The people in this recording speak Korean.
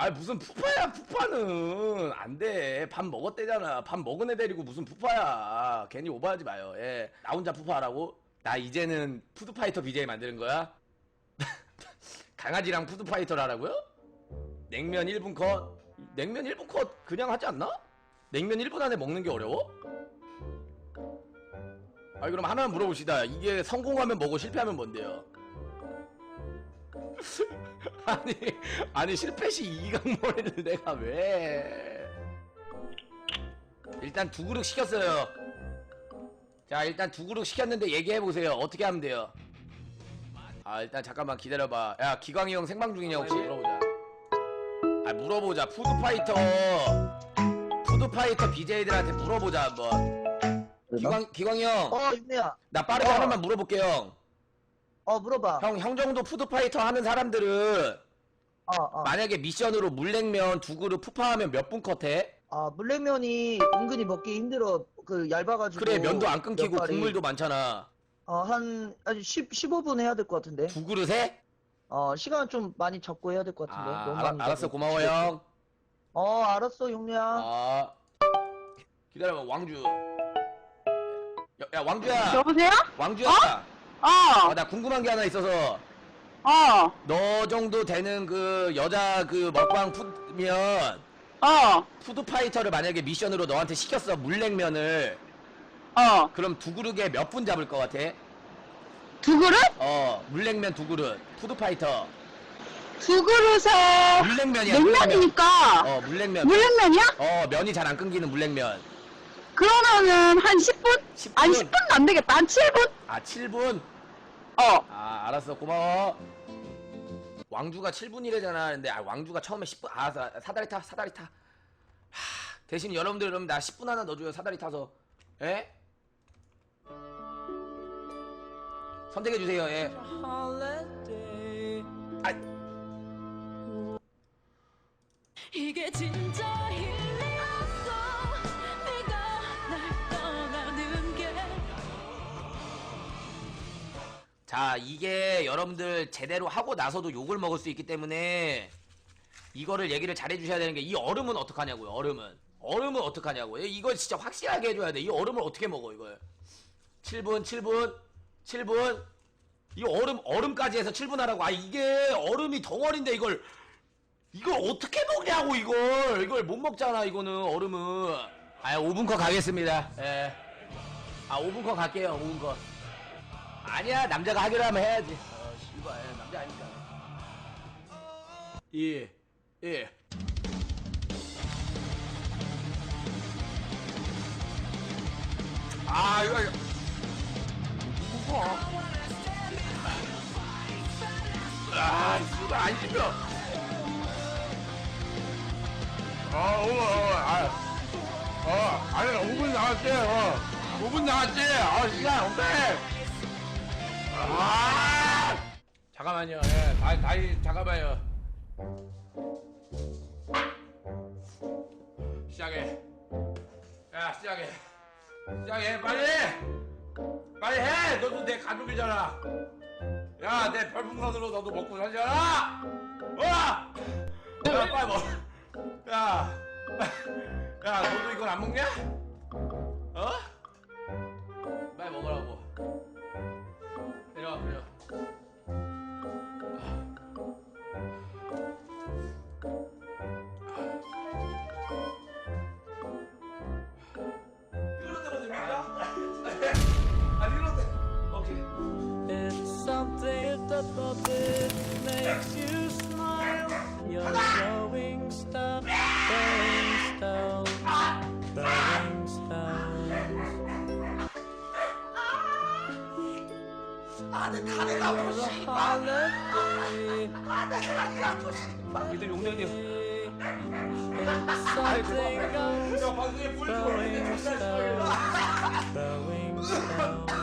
아 무슨 푸파야 푸파는. 안돼. 밥 먹었대잖아. 밥 먹은 애 데리고 무슨 푸파야. 괜히 오버하지 마요. 예 나 혼자 푸파하라고? 나 이제는 푸드파이터 BJ 만드는 거야? 강아지랑 푸드파이터를 하라고요? 냉면 1분 컷. 냉면 1분 컷 그냥 하지 않나? 냉면 1분 안에 먹는 게 어려워? 아 그럼 하나만 물어봅시다. 이게 성공하면 뭐고 실패하면 뭔데요 아니 아니 실패 시 이강머리를 내가 왜? 일단 두 그릇 시켰어요. 자 일단 두 그릇 시켰는데 얘기해보세요. 어떻게 하면 돼요? 아 일단 잠깐만 기다려봐. 야 기광이 형 생방 중이냐 혹시? 물어보자. 아 물어보자. 푸드파이터. 푸드파이터 BJ들한테 물어보자 한번. 기광, 기광이 형. 어, 윤미야. 나 빠르게 어. 하나만 물어볼게요 형. 어, 물어봐. 형, 형 정도 푸드파이터 하는 사람들은 어, 어. 만약에 미션으로 물냉면 두 그릇 푸파하면 몇 분 컷해? 아, 물냉면이 은근히 먹기 힘들어. 그 얇아가지고. 그래 면도 안 끊기고 발이. 국물도 많잖아 어, 한, 아니, 10, 15분 해야 될 것 같은데. 두 그릇에? 어, 시간 좀 많이 잡고 해야 될 것 같은데. 아 너무 알아, 많이 알았어. 고마워 형 어, 알았어, 용리야. 아 기다려봐 왕주 야, 야 왕주야 여보세요? 왕주야 어, 아, 나 궁금한 게 하나 있어서 어, 너 정도 되는 그 여자 그 먹방 푸면 어, 푸드파이터를 만약에 미션으로 너한테 시켰어 물냉면을 어. 그럼 두 그릇에 몇 분 잡을 것 같아? 두 그릇? 어 물냉면 두 그릇 푸드파이터 두 그릇에 물냉면이야 물냉면 냉면이니까 어 물냉면 물냉면이야? 어 면이 잘 안 끊기는 물냉면 그러면은 한 10분? 10분? 아니 10분은 안 되겠다. 한 7분? 아 7분? 어. 아 알았어 고마워 왕주가 7분이래잖아 근데 아 왕주가 처음에 10분 아 사, 사다리 타 사다리 타 하, 대신 여러분들 그럼 나 10분 하나 넣어줘요 사다리 타서 예? 선택해 주세요 예 아, 이게 진짜 자 이게 여러분들 제대로 하고 나서도 욕을 먹을 수 있기 때문에 이거를 얘기를 잘 해주셔야 되는 게 이 얼음은 어떡하냐고요 얼음은. 얼음은 어떡하냐고. 이거 진짜 확실하게 해줘야 돼이 얼음을 어떻게 먹어 이걸. 7분 7분 7분. 이 얼음 얼음까지 해서 7분 하라고. 아 이게 얼음이 덩어리인데 이걸 이걸 어떻게 먹냐고 이걸. 이걸 못 먹잖아 이거는 얼음은. 아 5분 컷 가겠습니다. 예아 5분 컷 갈게요 5분 컷 아니야 남자가 하기로 하면 해야지. 어 씨발 남자 아니까 예 예. 아 이거 이거. 무거워 아 씨발 안 씹혀. 아 어머 아 어, 아니 5분 나왔지 어. 5분 나왔지 아 시간 없대 아! 잠깐만요. 예, 다시, 다시 잠깐만요. 시작해. 야, 시작해. 시작해, 빨리. 빨리 해. 너도 내 가족이잖아. 야, 내 별풍선으로 너도 먹고 살잖아. 어! 야, 빨리 먹. 야, 야, 너도 이걸 안 먹냐? 아내 다리 나고 The 씨발 holiday. 아내 다리 나고 씨발 It's something else. 야 방송에 throwing stones.